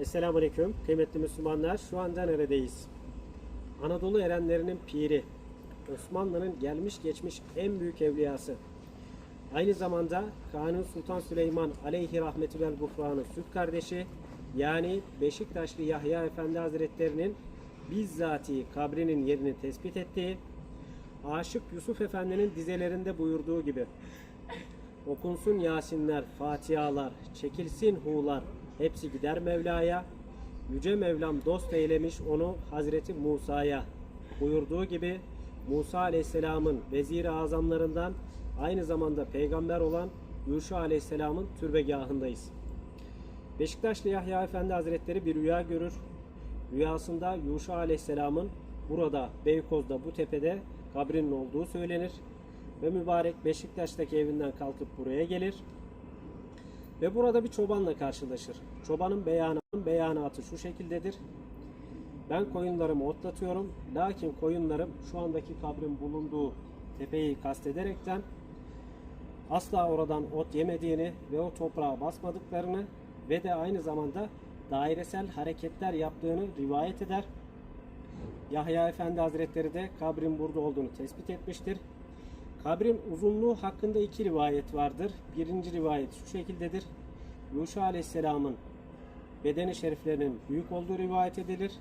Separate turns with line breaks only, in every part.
Esselamu Aleyküm kıymetli Müslümanlar. Şu anda neredeyiz? Anadolu erenlerinin piri, Osmanlı'nın gelmiş geçmiş en büyük evliyası. Aynı zamanda Kanuni Sultan Süleyman aleyhi rahmeti vel gufranı süt kardeşi yani Beşiktaşlı Yahya Efendi Hazretleri'nin bizzati kabrinin yerini tespit ettiği, Aşık Yusuf Efendi'nin dizelerinde buyurduğu gibi Okunsun Yasinler, Fatihalar, çekilsin hular, hepsi gider Mevla'ya. Yüce Mevlam dost eylemiş onu Hazreti Musa'ya. Buyurduğu gibi Musa Aleyhisselam'ın vezir-i azamlarından aynı zamanda peygamber olan Yuşa Aleyhisselam'ın türbegahındayız. Beşiktaşlı Yahya Efendi Hazretleri bir rüya görür. Rüyasında Yuşa Aleyhisselam'ın burada Beykoz'da bu tepede kabrinin olduğu söylenir. Ve mübarek Beşiktaş'taki evinden kalkıp buraya gelir. Ve burada bir çobanla karşılaşır. Çobanın beyanı, beyanatı şu şekildedir. Ben koyunlarımı otlatıyorum. Lakin koyunlarım şu andaki kabrin bulunduğu tepeyi kastederekten asla oradan ot yemediğini ve o toprağa basmadıklarını ve de aynı zamanda dairesel hareketler yaptığını rivayet eder. Yahya Efendi Hazretleri de kabrin burada olduğunu tespit etmiştir. Kabrin uzunluğu hakkında iki rivayet vardır. Birinci rivayet şu şekildedir. Yuşa Aleyhisselam'ın bedeni şeriflerinin büyük olduğu rivayet edilir.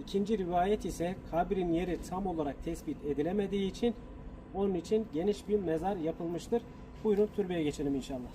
İkinci rivayet ise kabrin yeri tam olarak tespit edilemediği için onun için geniş bir mezar yapılmıştır. Buyurun türbeye geçelim inşallah.